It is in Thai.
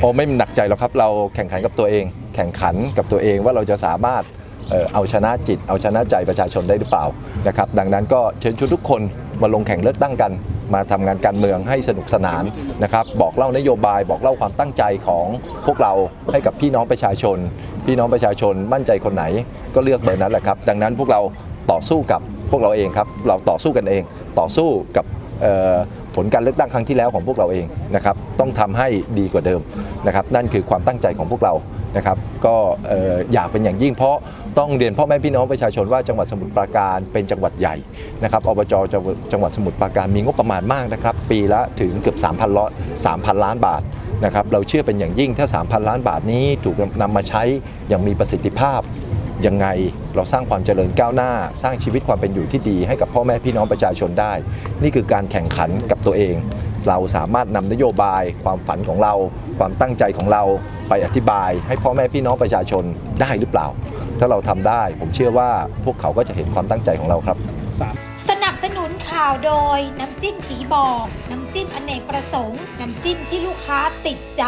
โอ้ไม่หนักใจหรอกครับ เราแข่งขันกับตัวเอง แข่งขันกับตัวเองว่าเราจะสามารถเอาชนะจิต เอาชนะใจประชาชนได้หรือเปล่านะครับดังนั้นก็เชิญชวนทุกคนมาลงแข่งเลือกตั้งกัน มาทำงานการเมืองให้สนุกสนานนะครับบอกเล่านโยบายบอกเล่าความตั้งใจของพวกเราให้กับพี่น้องประชาชน พี่น้องประชาชนมั่นใจคนไหนก็เลือกเบอร์นั้นแหละครับ ดังนั้นพวกเราต่อสู้กับพวกเราเองครับ เราต่อสู้กันเอง ต่อสู้กับ ผลการเลือกตั้งครั้งที่แล้วของพวกเราเองนะครับต้องทำให้ดีกว่าเดิมนะครับนั่นคือความตั้งใจของพวกเรานะครับก็เอ่อยากเป็นอย่างยิ่งเพราะต้องเรียนพ่อแม่พี่น้องประชาชนว่าจังหวัดสมุทรปราการเป็นจังหวัดใหญ่นะครับอบจจังหวัดจังหวัดสมุทรปราการมีงบประมาณมากนะครับปีละถึงเกือบ 3,000ล้าน3,000 ล้านบาทนะครับเราเชื่อเป็นอย่างยิ่งถ้า 3,000 ล้านบาทนี้ถูกนำมาใช้อย่างมีประสิทธิภาพ ยังไงเราสร้างความเจริญก้าวหน้า สร้างชีวิตความเป็นอยู่ที่ดี ให้กับพ่อแม่พี่น้องประชาชนได้ นี่คือการแข่งขันกับตัวเอง เราสามารถนำนโยบาย ความฝันของเรา ความตั้งใจของเราไปอธิบาย ให้พ่อแม่พี่น้องประชาชนได้หรือเปล่า ถ้าเราทำได้ ผมเชื่อว่าพวกเขาก็จะเห็นความตั้งใจของเราครับ สนับสนุนข่าวโดย น้ำจิ้มผีบอก น้ำจิ้มอเนกประสงค์ น้ำจิ้มที่ลูกค้าติดใจ